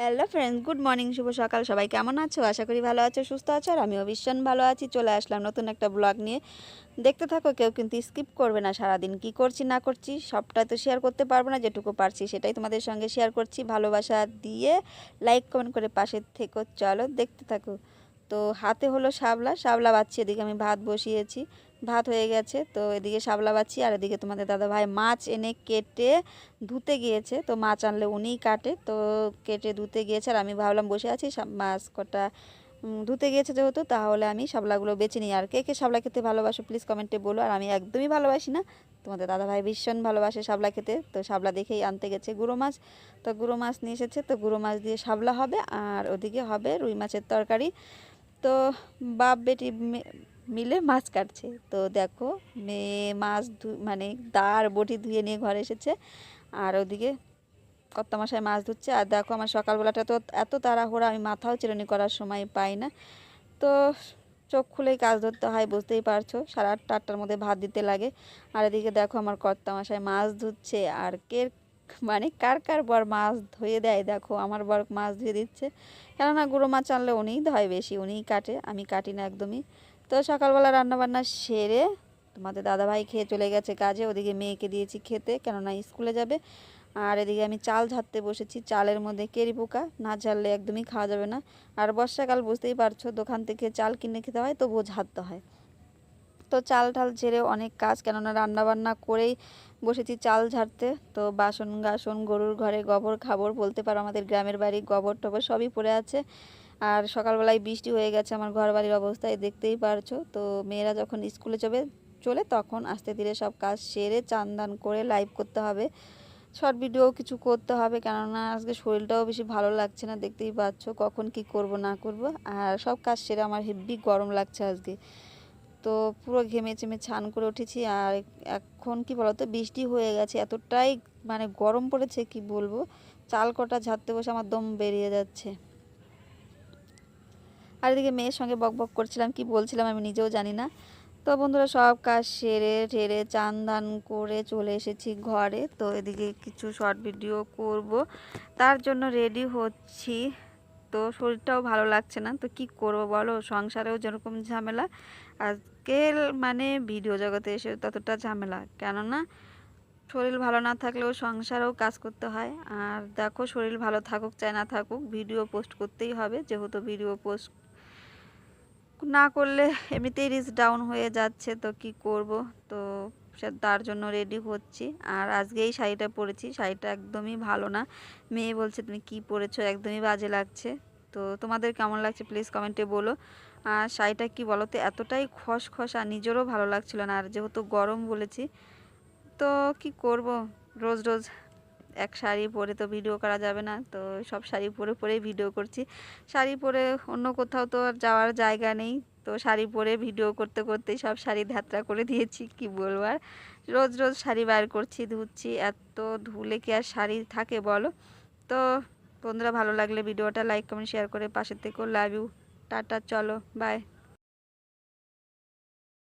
Hello friends good morning শুভ সকাল। সবাই কেমন আছো? আশা করি ভালো আছো, সুস্থ আছো, আর আমিও ভীষণ ভালো আছি। চলে আসলাম নতুন একটা ব্লগ নিয়ে। দেখতে থাকো, কেউ কিন্তু স্কিপ করবে না সারাদিন। কি করছি, না করছি, সবটা তো শেয়ার করতে পারব না, যেটুকু পারছি সেটাই তোমাদের সঙ্গে শেয়ার করছি। ভালোবাসা দিয়ে লাইক কমেন্ট করে পাশে থেকো। চলো, দেখতে থাকো। তো হাতে হলো শাবলা শাবলা বাচ্ছি, এদিকে আমি ভাত বসিয়েছি। ভাত হয়ে গেছে। তো এদিকে শাবলা বাচ্ছি আর এদিকে তোমাদের দাদা ভাই মাছ এনে কেটে ধুতে গিয়েছে। তো মাছ আনলে উনিই কাটে। তো কেটে ধুতে গিয়েছে আর আমি ভাবলাম বসে আছি মাছ কটা ধুতে গিয়েছে যেহেতু, তাহলে আমি শাবলাগুলো বেছে নিই। আর কে কে শাবলা খেতে ভালোবাসো প্লিজ কমেন্টে বলো। আর আমি একদমই ভালোবাসি না। তোমাদের দাদা ভাই ভীষণ ভালোবাসে শাবলা খেতে। তো শাবলা দেখেই আনতে গেছে গুঁড়ো মাছ। তো গুঁড়ো মাছ নিয়ে এসেছে। তো গুঁড়ো মাছ দিয়ে শাবলা হবে। আর ওদিকে হবে রুই মাছের তরকারি। তো বাপ বেটি মিলে মাছ কাটছে। তো দেখো, মেয়ে মাছ মানে দাঁড় বটি ধুয়ে নিয়ে ঘরে এসেছে। আর ওদিকে কত মাসায় মাছ ধুচ্ছে। আর দেখো, আমার সকালবেলাটা তো এত তাড়াহুড়া, আমি মাথাও চিরুনি করার সময় পাই না। তো চোখ খুলেই কাজ ধরতে হয়, বুঝতেই পারছ। সাড়ে আটটা, আটটার মধ্যে ভাত দিতে লাগে। আর এদিকে দেখো, আমার কর্তা মশাই মাছ ধুচ্ছে। আর কে মানে কার কার বর মাছ ধুয়ে দেয়? দেখো, আমার বর মাছ ধুয়ে দিচ্ছে। কেননা গুঁড়ো মাছ আনলে উনিই ধয় বেশি, উনিই কাটে। আমি কাটি না একদমই। তো সকালবেলা রান্নাবান্না সেরে তোমাদের দাদাভাই খেয়ে চলে গেছে কাজে, ওদিকে মেয়েকে দিয়েছি খেতে, কেননা স্কুলে যাবে। আর এদিকে আমি চাল ঝাড়তে বসেছি, চালের মধ্যে কেরি পোকা, না ঝাড়লে একদমই খাওয়া যাবে না। আর বর্ষাকাল বুঝতেই পারছ, দোকান থেকে চাল কিনে খেতে হয়, তবুও ঝাড়তে হয়। তো চাল ঠাল ঝেড়ে অনেক কাজ, কেননা রান্না বান্না করেই বসেছি চাল ঝাড়তে। তো বাসন গাসন গরুর ঘরে গোবর, খাবর, বলতে পারো আমাদের গ্রামের বাড়ি গোবর টবর সবই পড়ে আছে। আর সকালবেলায় বৃষ্টি হয়ে গেছে, আমার ঘর বাড়ির অবস্থায় দেখতেই পারছ। তো মেয়েরা যখন স্কুলে যাবে চলে তখন আস্তে ধীরে সব কাজ সেরে চান করে লাইভ করতে হবে। শর্ট ভিডিও কিছু করতে হবে, কেননা আজকে শরীরটাও বেশি ভালো লাগছে না, দেখতেই পাচ্ছ কখন কি করব, না করব। আর সব কাজ সেরে আমার হেব্বি গরম লাগছে আজকে। তো পুরো ঘেমে চেমে ছান করে উঠেছি, আর এখন কি বলতো, বৃষ্টি হয়ে গেছে, এতটাই মানে গরম পড়েছে, কি বলব? চাল কটা ঝাড়তে বসে আমার দম বেরিয়ে যাচ্ছে। আর এদিকে মেয়ের সঙ্গে বক বক করছিলাম, কি বলছিলাম আমি নিজেও জানি না। তো বন্ধুরা সব কাজ সেরে টেরে চান দান করে চলে এসেছি ঘরে। তো এদিকে কিছু শর্ট ভিডিও করব। তার জন্য রেডি হচ্ছি। তো শরীরটাও ভালো লাগছে না। তো কি করব বলো? সংসারেও যেরকম ঝামেলা আজকের মানে ভিডিও জগতে এসে ততটা ঝামেলা। কেননা শরীর ভালো না থাকলেও সংসারেও কাজ করতে হয়। আর দেখো শরীর ভালো থাকুক চাই না থাকুক ভিডিও পোস্ট করতেই হবে। যেহেতু ভিডিও পোস্ট না করলে এমনিতেই রিস্ক ডাউন হয়ে যাচ্ছে, তো কি করব? তো তার জন্য রেডি হচ্ছি। আর আজকে এই শাড়িটা পরেছি, শাড়িটা একদমই ভালো না। মেয়ে বলছে, তুমি কি পরেছো? একদমই বাজে লাগছে। তো তোমাদের কেমন লাগছে? প্লিজ কমেন্টে বলো। আর শাড়িটা কি বলো তো এতটাই খসখসা, নিজেরও ভালো লাগছিল না। আর যেহেতু গরম বলেছি, তো কি করব? রোজ রোজ এক শাড়ি পরে তো ভিডিও করা যাবে না। তো সব শাড়ি পরে পরেই ভিডিও করছি। শাড়ি পরে অন্য কোথাও তো আর যাওয়ার জায়গা নেই। তো শাড়ি পরে ভিডিও করতে করতেই সব শাড়ি ধাত্রা করে দিয়েছি, কি বলব আর। রোজ রোজ শাড়ি বার করছি, ধুচ্ছি, এত ধুলে কি আর শাড়ি থাকে বলো? তো বন্ধুরা ভালো লাগলে ভিডিওটা লাইক, কমেন্ট, শেয়ার করে পাশে থেকেও লাভ ইউ। টাটা, চলো, বাই।